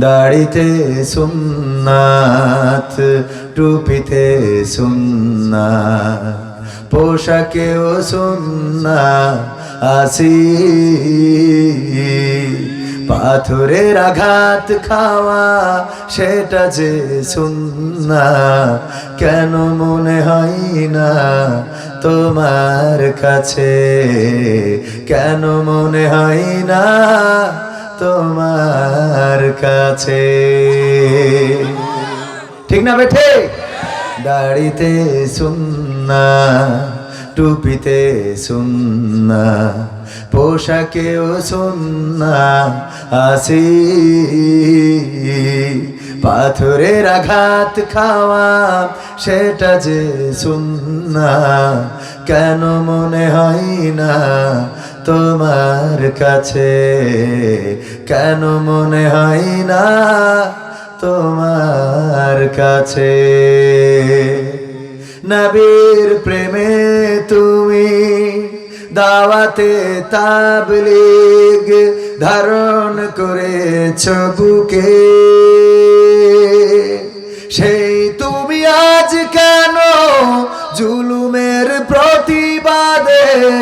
দাড়িতে সুন্নাত টুপিতে সুন্নাত পোশাকেও সুন্না আসি। পাথরের আঘাত খাওয়া, সেটা যে সুন্না কেন মনে হয় না তোমার কাছে? কেন মনে হয় না তোমার কাছে। ঠিক না বেঠে দাড়িতে সুন্না টুপিতে সুন্না পোশাকেও সুন্না আসি পাথরের আঘাত খাওয়া সেটা যে সুন্না। কেন মনে হয় না তোমার কাছে? কেন মনে হয় না তোমার কাছে? নবীর প্রেমে তুমি দাওয়াতে তাবলিগ ধারণ করেছ বুকে।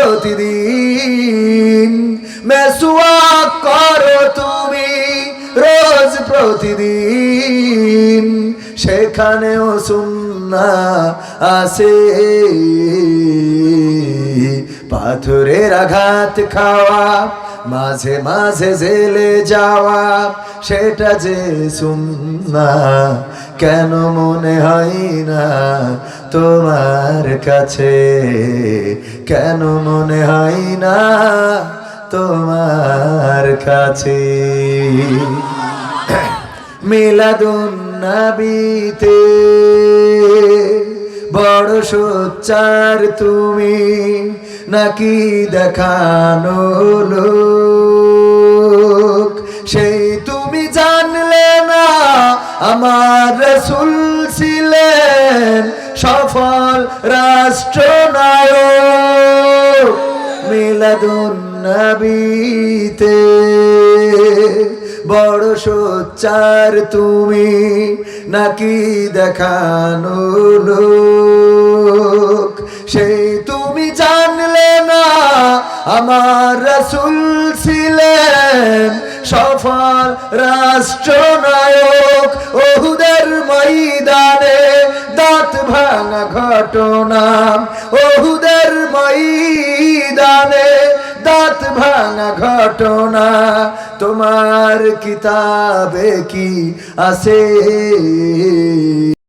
প্রতিদিন। মেসুয়াক করো তুমি রোজ প্রতিদিন। সেখানেও সুন্না আসে পাথরের আঘাত খাওয়া মাঝে মাঝে জেলে যাওয়া, সেটা যে সুন্না, কেন মনে হয় না তোমার কাছে? কেন মনে হয় না তোমার কাছে? মিলাদুন নবীতে বড় সোচ্চার তুমি নাকি দেখানো লোক? সেই তুমি জানলে না, আমার রসুল ছিলেন সফল রাষ্ট্রনায়ক। মিলাদুন নবীতে বড় সোচ্চার তুমি নাকি দেখানো লোক? সেই আমার রসুল ছিলেন সফল রাষ্ট্রনায়ক। ওহুদের ময়দানে দাঁত ভাঙা ঘটনা। ওহুদের ময়দানে দাঁত ভাঙা ঘটনা। তোমার কিতাবে কি আছে?